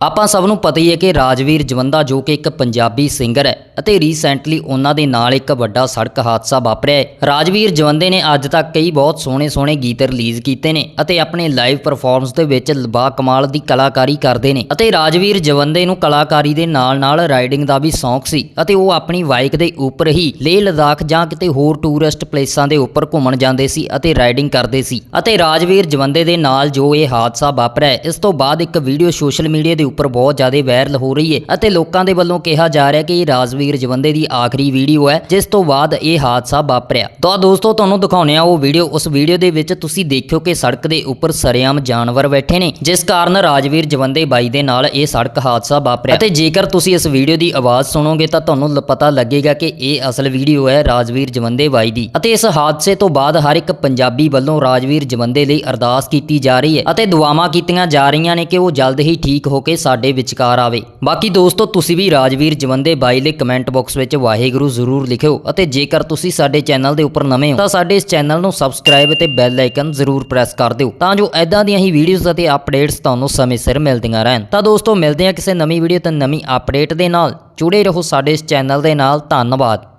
ਆਪਾਂ ਸਭ ਨੂੰ ਪਤਾ ਹੀ ਹੈ ਕਿ ਰਾਜਵੀਰ ਜਵੰਦਾ ਜੋ ਕਿ ਇੱਕ ਪੰਜਾਬੀ ਸਿੰਗਰ ਹੈ ਅਤੇ ਰੀਸੈਂਟਲੀ ਉਹਨਾਂ ਦੇ ਨਾਲ ਇੱਕ ਵੱਡਾ ਸੜਕ ਹਾਦਸਾ ਵਾਪਰਿਆ ਹੈ। ਰਾਜਵੀਰ ਜਵੰਦੇ ਨੇ ਅੱਜ ਤੱਕ ਕਈ ਬਹੁਤ ਸੋਹਣੇ ਸੋਹਣੇ ਗੀਤ ਰਿਲੀਜ਼ ਕੀਤੇ ਨੇ ਅਤੇ ਆਪਣੇ ਲਾਈਵ ਪਰਫਾਰਮੈਂਸ ਦੇ ਵਿੱਚ ਬਾ ਕਮਾਲ ਦੀ ਕਲਾਕਾਰੀ ਕਰਦੇ ਨੇ ਅਤੇ ਰਾਜਵੀਰ ਜਵੰਦੇ ਨੂੰ ਕਲਾਕਾਰੀ ਦੇ ਨਾਲ-ਨਾਲ ਰਾਈਡਿੰਗ ਦਾ ਵੀ ਸ਼ੌਂਕ ਸੀ ਅਤੇ ਉਹ ਆਪਣੀ ਬਾਈਕ ਦੇ ਉੱਪਰ ਹੀ ਲੇਹ ਲਦਾਖ ਜਾਂ ਕਿਤੇ ਹੋਰ ਟੂਰਿਸਟ ਪਲੇਸਾਂ ਦੇ ਉੱਪਰ ਘੁੰਮਣ ਜਾਂਦੇ ਸੀ ਅਤੇ ਰਾਈਡਿੰਗ ਕਰਦੇ ਸੀ। ਅਤੇ ਰਾਜਵੀਰ ਜਵੰਦੇ ਦੇ ਨਾਲ ਜੋ ਇਹ ਹਾਦਸਾ ਵਾਪਰਿਆ ਇਸ ਤੋਂ ਬਾਅਦ ਇੱਕ ਵੀਡੀਓ ਸੋਸ਼ਲ ਮੀਡੀਆ ਦੇ ਉੱਪਰ ਬਹੁਤ ਜ਼ਿਆਦਾ ਵਾਇਰਲ ਹੋ ਰਹੀ ਹੈ ਅਤੇ ਲੋਕਾਂ ਦੇ ਵੱਲੋਂ ਕਿਹਾ ਜਾ ਰਿਹਾ ਕਿ ਇਹ ਰਾਜਵੀਰ ਜਵੰਦੇ ਦੀ ਆਖਰੀ ਵੀਡੀਓ ਹੈ, ਜਿਸ ਤੋਂ ਬਾਅਦ ਇਹ ਹਾਦਸਾ ਵਾਪਰਿਆ। ਤਾਂ ਦੋਸਤੋ, ਤੁਹਾਨੂੰ ਦਿਖਾਉਂਦੇ ਆ ਉਹ ਵੀਡੀਓ। ਉਸ ਵੀਡੀਓ ਦੇ ਵਿੱਚ ਤੁਸੀਂ ਦੇਖਿਓ ਕਿ ਸੜਕ ਦੇ ਉੱਪਰ ਸਰੇਆਮ ਜਾਨਵਰ ਬੈਠੇ ਨੇ, ਜਿਸ ਕਾਰਨ ਰਾਜਵੀਰ ਜਵੰਦੇ ਬਾਈ ਦੇ ਨਾਲ ਇਹ ਸੜਕ ਹਾਦਸਾ ਵਾਪਰਿਆ। ਅਤੇ ਜੇਕਰ ਤੁਸੀਂ ਇਸ ਵੀਡੀਓ ਦੀ ਆਵਾਜ਼ ਸੁਣੋਗੇ, ਤਾਂ ਤੁਹਾਨੂੰ ਪਤਾ ਲੱਗੇਗਾ ਕਿ ਇਹ ਅਸਲ ਵੀਡੀਓ ਹੈ ਰਾਜਵੀਰ ਜਵੰਦੇ ਬਾਈ ਦੀ। ਅਤੇ ਇਸ ਹਾਦਸੇ ਤੋਂ ਬਾਅਦ ਹਰ ਇੱਕ ਪੰਜਾਬੀ ਵੱਲੋਂ ਰਾਜਵੀਰ ਜਵੰਦੇ ਲਈ ਅਰਦਾਸ ਕੀਤੀ ਜਾ ਰਹੀ ਹੈ ਅਤੇ ਦੁਆਵਾਂ ਕੀਤੀਆਂ ਜਾ ਰਹੀਆਂ ਨੇ ਕਿ ਉਹ ਜਲਦ ਹੀ ਠੀਕ ਹੋ ਕੇ ਸਾਡੇ ਵਿਚਕਾਰ ਆਵੇ। ਬਾਕੀ ਦੋਸਤੋ, ਤੁਸੀਂ ਵੀ ਰਾਜਵੀਰ ਜਵੰਦੇ ਬਾਈ ਲਈ ਕਮੈਂਟ ਬਾਕਸ ਵਿੱਚ ਵਾਹਿਗੁਰੂ ਜ਼ਰੂਰ ਲਿਖਿਓ ਅਤੇ ਜੇਕਰ ਤੁਸੀਂ ਸਾਡੇ ਚੈਨਲ ਦੇ ਉੱਪਰ ਨਵੇਂ ਹੋ, ਤਾਂ ਸਾਡੇ ਇਸ ਚੈਨਲ ਨੂੰ ਸਬਸਕ੍ਰਾਈਬ ਅਤੇ ਬੈਲ ਆਈਕਨ ਜ਼ਰੂਰ ਪ੍ਰੈਸ ਕਰ ਦਿਓ ਤਾਂ ਜੋ ਐਦਾਂ ਦੀਆਂ ਹੀ ਵੀਡੀਓਜ਼ ਅਤੇ ਅਪਡੇਟਸ ਤੁਹਾਨੂੰ ਸਮੇਂ ਸਿਰ ਮਿਲਦੀਆਂ ਰਹਿਣ। ਤਾਂ ਦੋਸਤੋ, ਮਿਲਦੇ ਹਾਂ ਕਿਸੇ ਨਵੀਂ ਵੀਡੀਓ ਤੇ ਨਵੀਂ ਅਪਡੇਟ ਦੇ ਨਾਲ। ਜੁੜੇ ਰਹੋ ਸਾਡੇ ਇਸ ਚੈਨਲ ਦੇ ਨਾਲ। ਧੰਨਵਾਦ।